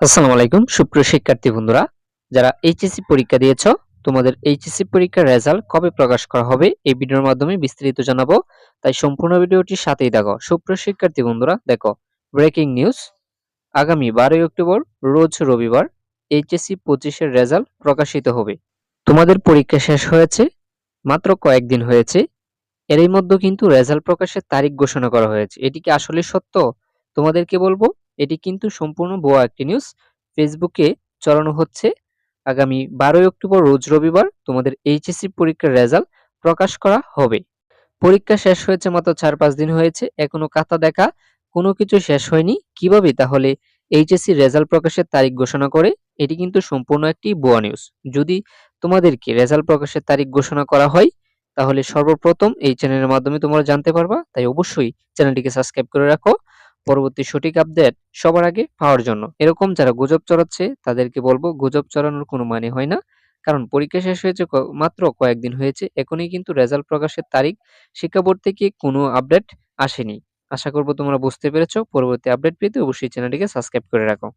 আসসালামু আলাইকুম। সুপ্রিয় শিক্ষার্থী বন্ধুরা, যারা এইচএসসি পরীক্ষা দিয়েছ, তোমাদের এইচএসসি পরীক্ষার রেজাল্ট কবে প্রকাশ করা হবে এই ভিডিওর মাধ্যমে বিস্তারিত জানাব। তাই সম্পূর্ণ ভিডিওটি সাথেই দেখো সুপ্রিয় শিক্ষার্থী বন্ধুরা, দেখো ব্রেকিং নিউজ আগামী বারোই অক্টোবর, রোজ রবিবার এইচএসসি পঁচিশের রেজাল্ট প্রকাশিত হবে। তোমাদের পরীক্ষা শেষ হয়েছে, মাত্র কয়েকদিন হয়েছে। এরই মধ্যে কিন্তু রেজাল্ট প্রকাশের তারিখ ঘোষণা করা হয়েছে। এটি কি আসলে সত্য? তোমাদেরকে বলব এটি কিন্তু সম্পূর্ণ ভুয়া একটি নিউজ ফেসবুকে চলানো হচ্ছে। আগামী বারোই অক্টোবর, রোজ রবিবার, তোমাদের এইচএসসি পরীক্ষার রেজাল্ট প্রকাশ করা হবে। পরীক্ষা শেষ হয়েছে মাত্র চার পাঁচ দিন হয়েছে। এখনও খাতা দেখা, কোনো কিছু শেষ হয়নি। কীভাবে? তাহলে এইচএসসি রেজাল্ট প্রকাশের তারিখ ঘোষণা করে, এটি কিন্তু সম্পূর্ণ একটি ভুয়া নিউজ যদি তোমাদেরকে রেজাল্ট প্রকাশের তারিখ ঘোষণা করা হয়, তাহলে সর্বপ্রথম এই চ্যানেলের মাধ্যমে তোমরা জানতে পারবা। তাই অবশ্যই চ্যানেলটিকে সাবস্ক্রাইব করে রাখো। পরবর্তী সঠিক আপডেট সবার আগে পাওয়ার জন্য। এরকম যারা গুজব চড়াচ্ছে তাদেরকে বলব গুজব চড়ানোর কোনো মানে হয় না। কারণ পরীক্ষা শেষ হয়েছে মাত্র কয়েকদিন হয়েছে, এখনই কিন্তু রেজাল্ট প্রকাশের তারিখ শিক্ষা বোর্ড থেকে কোনো আপডেট আসেনি। আশা করব তোমরা বুঝতে পেরেছ। পরবর্তী আপডেট পেতে অবশ্যই চ্যানেলটিকে সাবস্ক্রাইব করে রাখো।